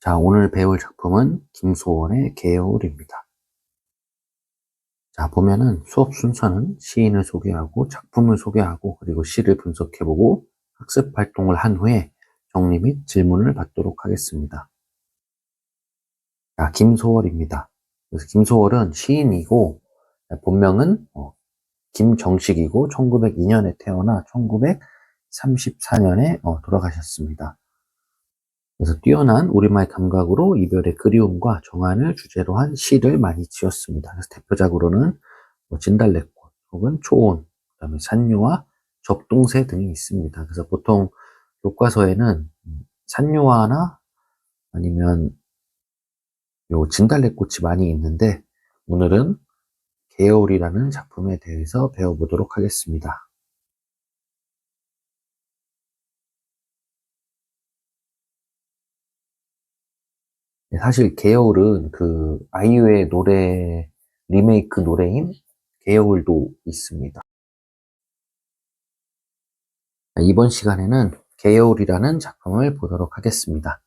자, 오늘 배울 작품은 김소원의 개울입니다. 자, 보면은 수업 순서는 시인을 소개하고 작품을 소개하고 그리고 시를 분석해보고 학습 활동을 한 후에 정리 및 질문을 받도록 하겠습니다. 자, 김소월입니다. 그래서 김소월은 시인이고 본명은 어, 김정식이고 1902년에 태어나 1934년에 어, 돌아가셨습니다. 그래서 뛰어난 우리말 감각으로 이별의 그리움과 정안을 주제로 한 시를 많이 지었습니다. 그래서 대표작으로는 뭐 진달래꽃 혹은 초온, 그다음에 산유화, 적동새 등이 있습니다. 그래서 보통 교과서에는 산유화나 아니면 요 진달래꽃이 많이 있는데 오늘은 개울이라는 작품에 대해서 배워보도록 하겠습니다. 네, 사실 개울은 그 아이유의 노래 리메이크 노래인 개울도 있습니다. 이번 시간에는 개울이라는 작품을 보도록 하겠습니다.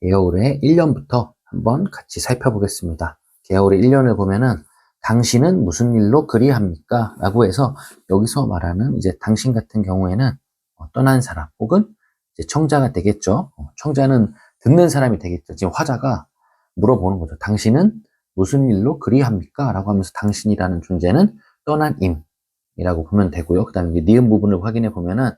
개울의 1년부터 한번 같이 살펴보겠습니다. 개울의 1년을 보면은 당신은 무슨 일로 그리합니까? 라고 해서 여기서 말하는 이제 당신 같은 경우에는 어, 떠난 사람 혹은 청자가 되겠죠. 어, 청자는 듣는 사람이 되겠죠. 지금 화자가 물어보는 거죠. 당신은 무슨 일로 그리합니까? 라고 하면서 당신이라는 존재는 떠난 임이라고 보면 되고요. 그 다음에 니은 부분을 확인해 보면은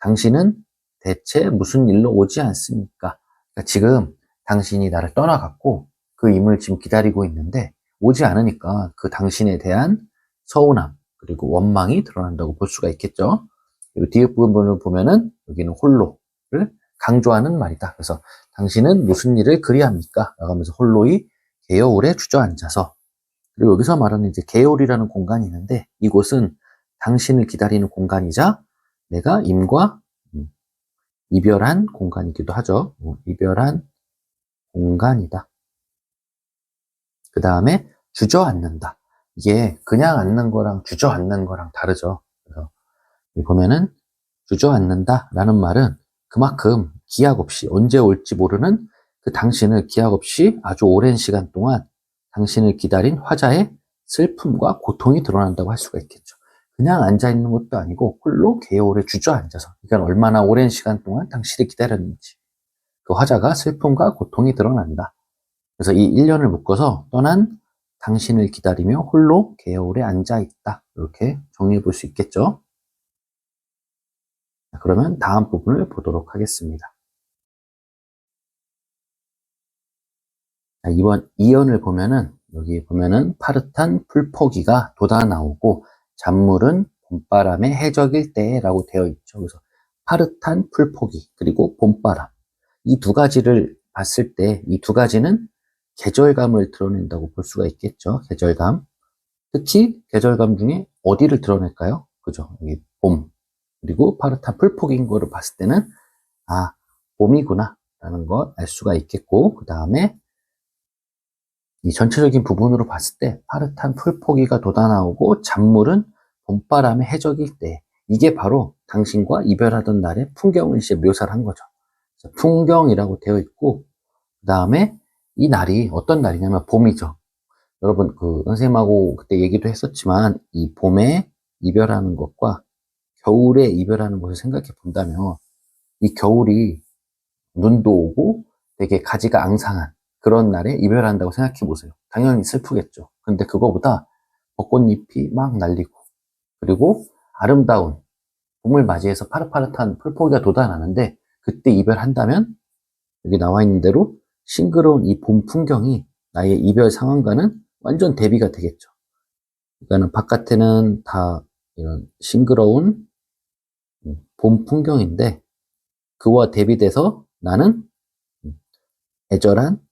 당신은 대체 무슨 일로 오지 않습니까? 그러니까 지금 당신이 나를 떠나갔고 그 임을 지금 기다리고 있는데 오지 않으니까 그 당신에 대한 서운함 그리고 원망이 드러난다고 볼 수가 있겠죠. 그리고 뒤에 부분을 보면은 여기는 홀로를 강조하는 말이다. 그래서 당신은 무슨 일을 그리합니까? 나가면서 홀로이 개여울에 주저앉아서 그리고 여기서 말하는 이제 개여울이라는 공간이 있는데 이곳은 당신을 기다리는 공간이자 내가 임과 음, 이별한 공간이기도 하죠. 뭐 이별한 공간이다. 그 다음에 주저앉는다. 이게 그냥 앉는 거랑 주저앉는 거랑 다르죠. 그래서 보면은 주저앉는다라는 말은 그만큼 기약 없이 언제 올지 모르는 그 당신을 기약 없이 아주 오랜 시간 동안 당신을 기다린 화자의 슬픔과 고통이 드러난다고 할 수가 있겠죠. 그냥 앉아 있는 것도 아니고 홀로 개울에 주저앉아서 그러니까 얼마나 오랜 시간 동안 당신을 기다렸는지 그 화자가 슬픔과 고통이 드러난다. 그래서 이 1년을 묶어서 떠난 당신을 기다리며 홀로 개울에 앉아 있다. 이렇게 정리해 볼 수 있겠죠. 그러면 다음 부분을 보도록 하겠습니다. 이번 이연을 보면은 여기 보면은 파릇한 풀포기가 돋아 나오고 잔물은 봄바람의 해적일 때라고 되어 있죠. 그래서 파릇한 풀포기 그리고 봄바람 이 두 가지를 봤을 때 이 두 가지는 계절감을 드러낸다고 볼 수가 있겠죠. 계절감 특히 계절감 중에 어디를 드러낼까요? 그죠? 여기 봄 그리고 파릇한 풀포기인 거를 봤을 때는 아 봄이구나 라는 걸 알 수가 있겠고 그 다음에 이 전체적인 부분으로 봤을 때 파릇한 풀포기가 돋아나오고 잔물은 봄바람에 해적일 때 이게 바로 당신과 이별하던 날의 풍경을 이제 묘사를 한 거죠. 풍경이라고 되어 있고 그 다음에 이 날이 어떤 날이냐면 봄이죠. 여러분 그 선생님하고 그때 얘기도 했었지만 이 봄에 이별하는 것과 겨울에 이별하는 것을 생각해 본다면 이 겨울이 눈도 오고 되게 가지가 앙상한 그런 날에 이별한다고 생각해 보세요. 당연히 슬프겠죠. 근데 그거보다 벚꽃잎이 막 날리고 그리고 아름다운 봄을 맞이해서 파릇파릇한 풀포기가 돋아나는데 그때 이별한다면 여기 나와 있는 대로 싱그러운 이 봄 풍경이 나의 이별 상황과는 완전 대비가 되겠죠. 그러니까는 바깥에는 다 이런 싱그러운 봄 풍경인데 그와 대비돼서 나는 애절한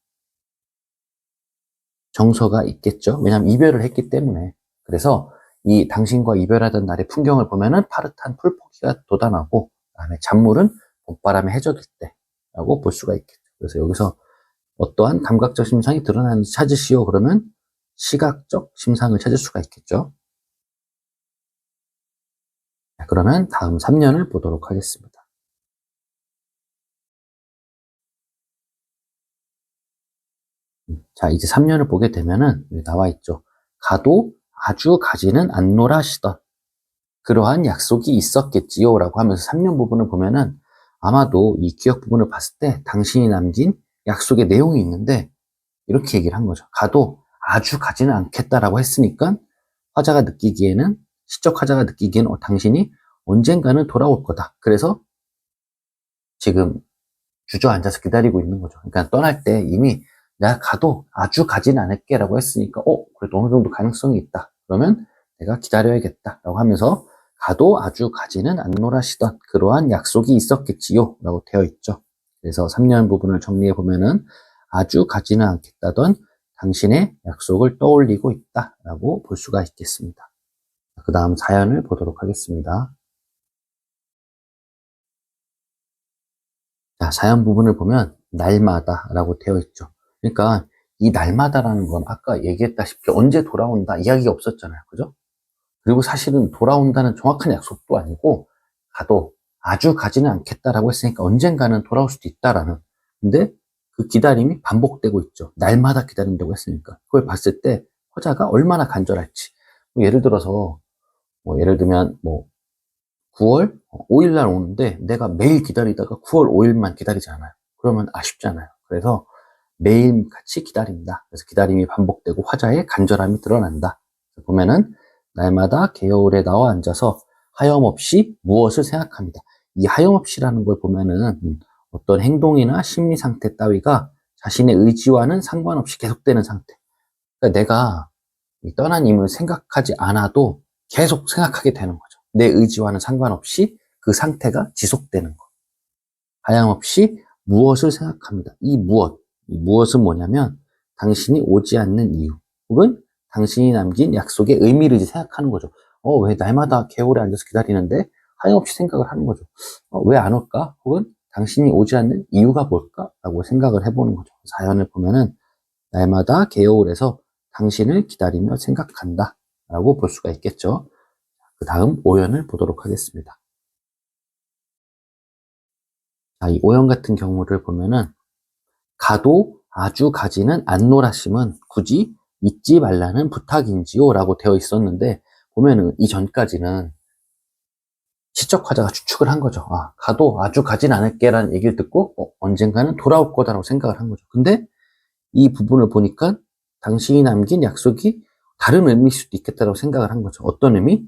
정서가 있겠죠. 왜냐하면 이별을 했기 때문에. 그래서 이 당신과 이별하던 날의 풍경을 보면은 파릇한 풀포기가 돋아나고 그다음에 잔물은 봄바람에 해적일 때라고 볼 수가 있겠죠. 그래서 여기서 어떠한 감각적 심상이 드러나는지 찾으시오 그러면 시각적 심상을 찾을 수가 있겠죠. 그러면 다음 3년을 보도록 하겠습니다. 자, 이제 3년을 보게 되면은 나와 있죠. 가도 아주 가지는 않노라시던 그러한 약속이 있었겠지요. 라고 하면서 3년 부분을 보면은 아마도 이 기억 부분을 봤을 때 당신이 남긴 약속의 내용이 있는데 이렇게 얘기를 한 거죠. 가도 아주 가지는 않겠다라고 했으니까 화자가 느끼기에는 시적 화자가 느끼기에는 어, 당신이 언젠가는 돌아올 거다. 그래서 지금 주저앉아서 기다리고 있는 거죠. 그러니까 떠날 때 이미 내가 가도 아주 가지는 않을게 라고 했으니까 어 그래도 어느 정도 가능성이 있다. 그러면 내가 기다려야겠다 라고 하면서 가도 아주 가지는 않노라시던 그러한 약속이 있었겠지요 라고 되어 있죠. 그래서 3년 부분을 정리해 보면은 아주 가지는 않겠다던 당신의 약속을 떠올리고 있다 라고 볼 수가 있겠습니다. 그 다음 사연을 보도록 하겠습니다. 자, 사연 부분을 보면 날마다 라고 되어 있죠. 그러니까 이 날마다라는 건 아까 얘기했다시피 언제 돌아온다 이야기가 없었잖아요. 그죠? 그리고 사실은 돌아온다는 정확한 약속도 아니고 가도 아주 가지는 않겠다라고 했으니까 언젠가는 돌아올 수도 있다라는 근데 그 기다림이 반복되고 있죠. 날마다 기다린다고 했으니까 그걸 봤을 때 허자가 얼마나 간절할지 뭐 예를 들어서 뭐 예를 들면 뭐 9월 5일 날 오는데 내가 매일 기다리다가 9월 5일만 기다리지 않아요. 그러면 아쉽잖아요. 그래서 매일 같이 기다린다. 그래서 기다림이 반복되고 화자의 간절함이 드러난다. 보면은 날마다 개요울에 나와 앉아서 하염없이 무엇을 생각합니다. 이 하염없이라는 걸 보면은 어떤 행동이나 심리 상태 따위가 자신의 의지와는 상관없이 계속되는 상태. 그러니까 내가 떠난 임을 생각하지 않아도 계속 생각하게 되는 거죠. 내 의지와는 상관없이 그 상태가 지속되는 것. 하염없이 무엇을 생각합니다. 이 무엇, 이 무엇은 뭐냐면 당신이 오지 않는 이유, 혹은 당신이 남긴 약속의 의미를 이제 생각하는 거죠. 어, 왜 날마다 개울에 앉아서 기다리는데 하염없이 생각을 하는 거죠. 어, 왜 안 올까? 혹은 당신이 오지 않는 이유가 뭘까? 라고 생각을 해보는 거죠. 사연을 보면은 날마다 개울에서 당신을 기다리며 생각한다. 라고 볼 수가 있겠죠. 그 다음 오연을 보도록 하겠습니다. 자, 이 오연 같은 경우를 보면은 가도 아주 가지는 않노라심은 굳이 잊지 말라는 부탁인지요 라고 되어 있었는데 보면은 이전까지는 시적 화자가 추측을 한 거죠. 아, 가도 아주 가진 않을게 라는 얘기를 듣고 어, 언젠가는 돌아올 거다라고 생각을 한 거죠. 근데 이 부분을 보니까 당신이 남긴 약속이 다른 의미일 수도 있겠다라고 생각을 한 거죠. 어떤 의미?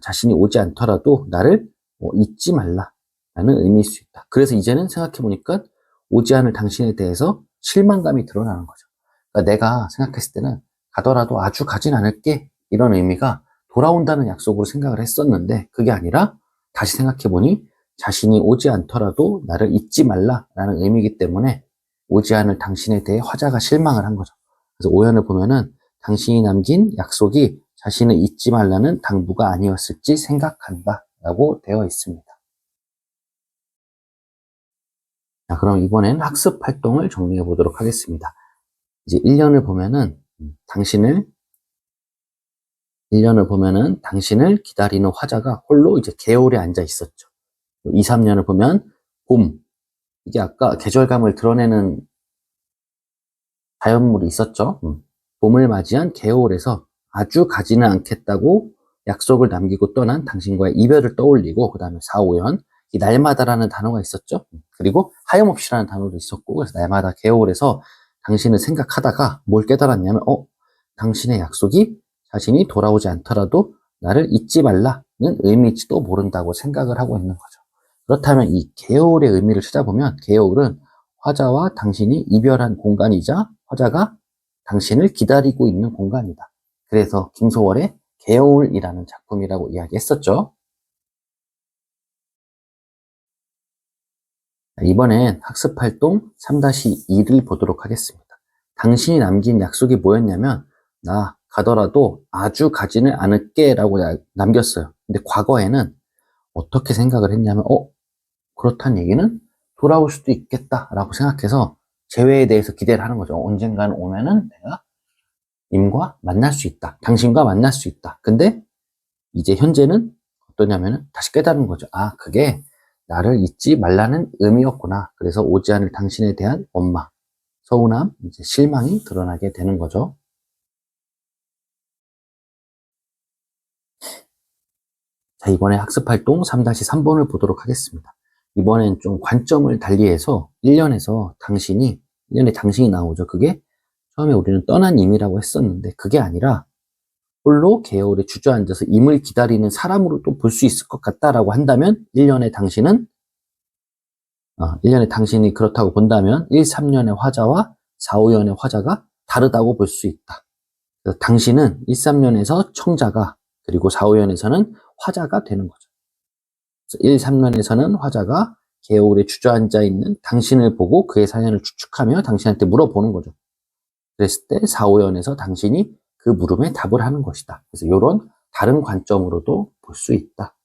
자신이 오지 않더라도 나를 어, 잊지 말라 라는 의미일 수 있다. 그래서 이제는 생각해 보니까 오지 않을 당신에 대해서 실망감이 드러나는 거죠. 그러니까 내가 생각했을 때는 가더라도 아주 가진 않을게 이런 의미가 돌아온다는 약속으로 생각을 했었는데 그게 아니라 다시 생각해 보니 자신이 오지 않더라도 나를 잊지 말라라는 의미이기 때문에 오지 않을 당신에 대해 화자가 실망을 한 거죠. 그래서 오연을 보면은 당신이 남긴 약속이 자신을 잊지 말라는 당부가 아니었을지 생각한다 라고 되어 있습니다. 자, 그럼 이번엔 학습 활동을 정리해 보도록 하겠습니다. 이제 1년을 보면은 당신을 1년을 보면은 당신을 기다리는 화자가 홀로 이제 개울에 앉아 있었죠. 2, 3년을 보면 봄. 이게 아까 계절감을 드러내는 자연물이 있었죠. 음. 봄을 맞이한 개울에서 아주 가지는 않겠다고 약속을 남기고 떠난 당신과의 이별을 떠올리고 그 다음에 4, 5연 이 날마다라는 단어가 있었죠. 그리고 하염없이라는 단어도 있었고 그래서 날마다 개울에서 당신을 생각하다가 뭘 깨달았냐면 어 당신의 약속이 자신이 돌아오지 않더라도 나를 잊지 말라는 의미일지도 모른다고 생각을 하고 있는 거죠. 그렇다면 이 개울의 의미를 찾아보면 개울은 화자와 당신이 이별한 공간이자 화자가 당신을 기다리고 있는 공간이다. 그래서 김소월의 개울이라는 작품이라고 이야기했었죠. 이번엔 학습활동 3-2를 보도록 하겠습니다. 당신이 남긴 약속이 뭐였냐면 나 가더라도 아주 가지는 않을게 라고 남겼어요. 근데 과거에는 어떻게 생각을 했냐면 어? 그렇단 얘기는 돌아올 수도 있겠다 라고 생각해서 재회에 대해서 기대를 하는 거죠. 언젠가는 오면은 내가 님과 만날 수 있다. 당신과 만날 수 있다. 근데 이제 현재는 어떠냐면은 다시 깨달은 거죠. 아, 그게 나를 잊지 말라는 의미였구나. 그래서 오지 않을 당신에 대한 원망, 서운함, 이제 실망이 드러나게 되는 거죠. 자, 이번에 학습활동 3-3번을 보도록 하겠습니다. 이번엔 좀 관점을 달리해서 1년에서 당신이, 1년에 당신이 나오죠. 그게 처음에 우리는 떠난 임이라고 했었는데 그게 아니라 홀로 개울에 주저앉아서 임을 기다리는 사람으로 또 볼 수 있을 것 같다라고 한다면 1년에 당신은 어, 1년에 당신이 그렇다고 본다면 1, 3년의 화자와 4, 5년의 화자가 다르다고 볼 수 있다. 당신은 1, 3년에서 청자가 그리고 4, 5년에서는 화자가 되는 거죠. 1, 3년에서는 화자가 개울에 주저앉아 있는 당신을 보고 그의 사연을 추측하며 당신한테 물어보는 거죠. 그랬을 때 4, 5년에서 당신이 그 물음에 답을 하는 것이다. 그래서 이런 다른 관점으로도 볼 수 있다.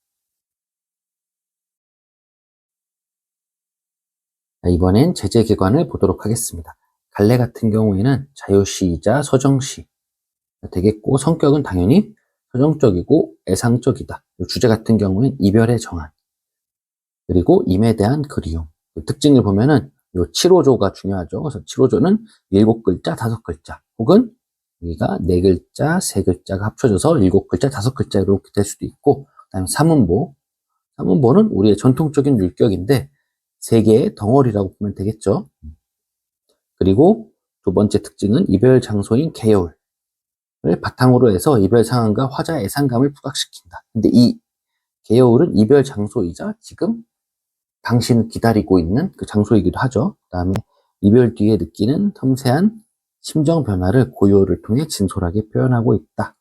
이번엔 제재 기관을 보도록 하겠습니다. 갈래 같은 경우에는 자유시이자 서정시 되겠고 성격은 당연히 서정적이고 애상적이다. 주제 같은 경우엔 이별의 정한 그리고 임에 대한 그리움 특징을 보면은 요 7호조가 중요하죠. 그래서 7호조는 7글자, 5글자 혹은 여기가 4글자, 3글자가 합쳐져서 7글자, 5글자 이렇게 될 수도 있고 그 다음에 삼문보 삼문보는 우리의 전통적인 율격인데 세 개의 덩어리라고 보면 되겠죠. 그리고 두 번째 특징은 이별 장소인 개요를 바탕으로 해서 이별 상황과 화자의 애상감을 부각시킨다. 근데 이 개요울은 이별 장소이자 지금 당신을 기다리고 있는 그 장소이기도 하죠. 그 다음에 이별 뒤에 느끼는 섬세한 심정 변화를 고요를 통해 진솔하게 표현하고 있다.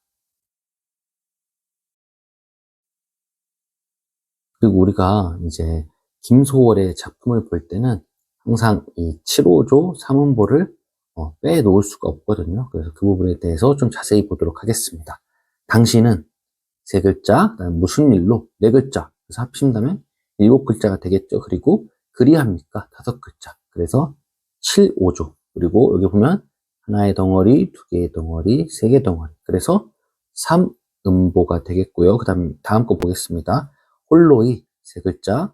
그리고 우리가 이제 김소월의 작품을 볼 때는 항상 이 7호조 3원보를 어, 빼놓을 수가 없거든요. 그래서 그 부분에 대해서 좀 자세히 보도록 하겠습니다. 당신은 세 글자, 무슨 일로 네 글자, 그래서 합친다면 일곱 글자가 되겠죠. 그리고 그리합니까? 다섯 글자. 그래서 7, 5조. 그리고 여기 보면 하나의 덩어리, 두 개의 덩어리, 세 개의 덩어리. 그래서 3음보가 되겠고요. 그 다음, 다음 거 보겠습니다. 홀로이 세 글자,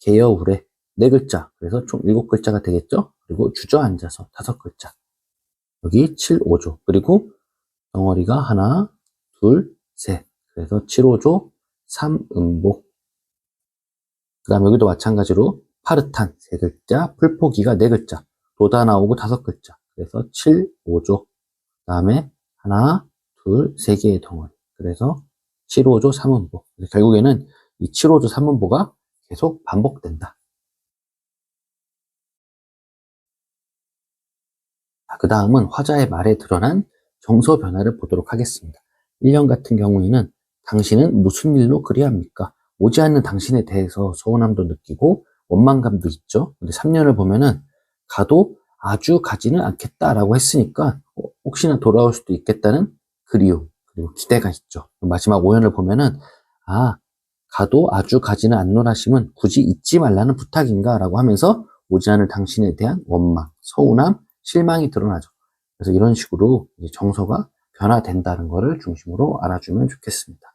개여울에 네 글자. 그래서 총 일곱 글자가 되겠죠. 그리고 주저앉아서 다섯 글자. 여기 7, 5조. 그리고 덩어리가 하나, 둘, 셋. 그래서 7, 5조, 3음보. 그 다음 여기도 마찬가지로 파르탄 세 글자, 풀포기가 네 글자, 도다 나오고 다섯 글자. 그래서 7, 5조. 그 다음에 하나, 둘, 세 개의 덩어리. 그래서 7, 5조, 3음보. 결국에는 이 7, 5조, 3음보가 계속 반복된다. 그 다음은 화자의 말에 드러난 정서 변화를 보도록 하겠습니다. 1년 같은 경우에는 당신은 무슨 일로 그리합니까? 오지 않는 당신에 대해서 서운함도 느끼고 원망감도 있죠. 근데 3년을 보면은 가도 아주 가지는 않겠다라고 했으니까 어, 혹시나 돌아올 수도 있겠다는 그리움 그리고 기대가 있죠. 마지막 5년을 보면은 아 가도 아주 가지는 않노라심은 굳이 잊지 말라는 부탁인가 라고 하면서 오지 않을 당신에 대한 원망, 서운함, 실망이 드러나죠. 그래서 이런 식으로 정서가 변화된다는 것을 중심으로 알아주면 좋겠습니다.